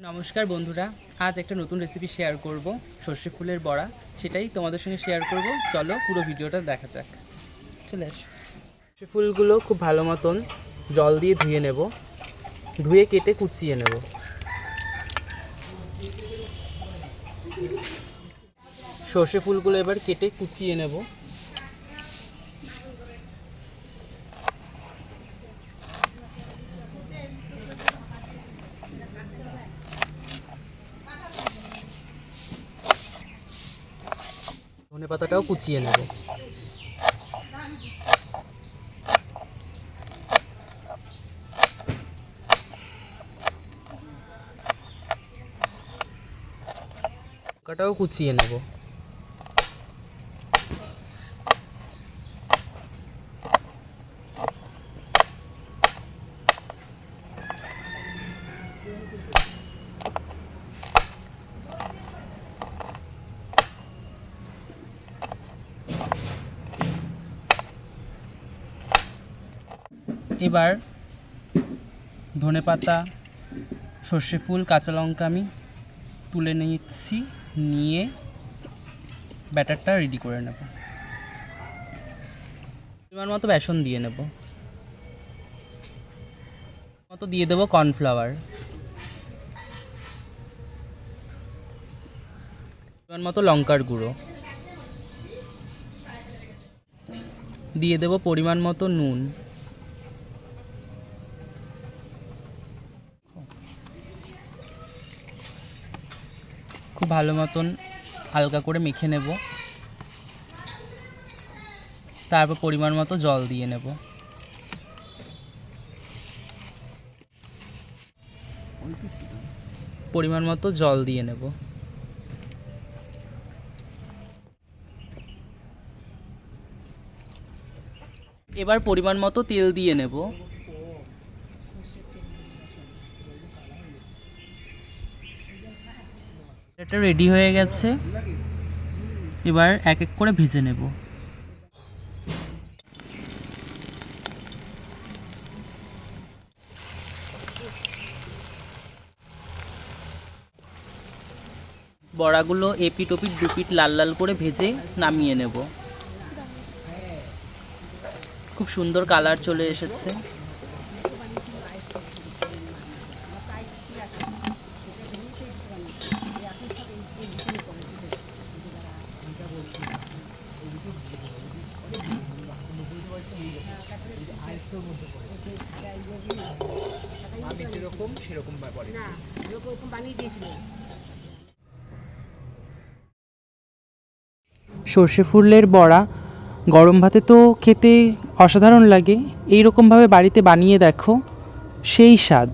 নমস্কার বন্ধুরা, আজ একটা নতুন রেসিপি শেয়ার করব, সর্ষে ফুলের বড়া, সেটাই তোমাদের সঙ্গে শেয়ার করব। চলো পুরো ভিডিওটা দেখা যাক। চলে আস। সর্ষে ফুলগুলো খুব ভালো মতন জল দিয়ে ধুয়ে নেব, ধুয়ে কেটে কুচিয়ে নেব। সর্ষে ফুলগুলো এবার কেটে কুচিয়ে নেব। ধনে পাতাটাও কুচিয়ে নেব। লঙ্কাটাও কুচিয়ে নেব। এবার ধনে পাতা, সর্ষে ফুল, কাঁচা লঙ্কা আমি তুলে নিচ্ছি, নিয়ে ব্যাটারটা রেডি করে নেব। পরিমাণ মতো বেসন দিয়ে নেব। মতো দিয়ে দেবো কর্নফ্লাওয়ার। পরিমাণ মতো লঙ্কার গুঁড়ো। দিয়ে দেবো পরিমাণ মতো নুন। খুব ভালো মতন হালকা করে মেখে নেব। তারপর পরিমাণ মতো জল দিয়ে নেব। পরিমাণ মতো জল দিয়ে নেব। এবার পরিমাণ মতো তেল দিয়ে নেব। এটা রেডি হয়ে গেছে। এবার এক এক করে ভেজে নেব। বড়াগুলো এপিট ওপিট দুপিট লাল লাল করে ভেজে নামিয়ে নেব। খুব সুন্দর কালার চলে এসেছে। সর্ষে ফুলের বড়া গরম ভাতে তো খেতে অসাধারণ লাগে। এই রকমভাবে বাড়িতে বানিয়ে দেখো সেই স্বাদ।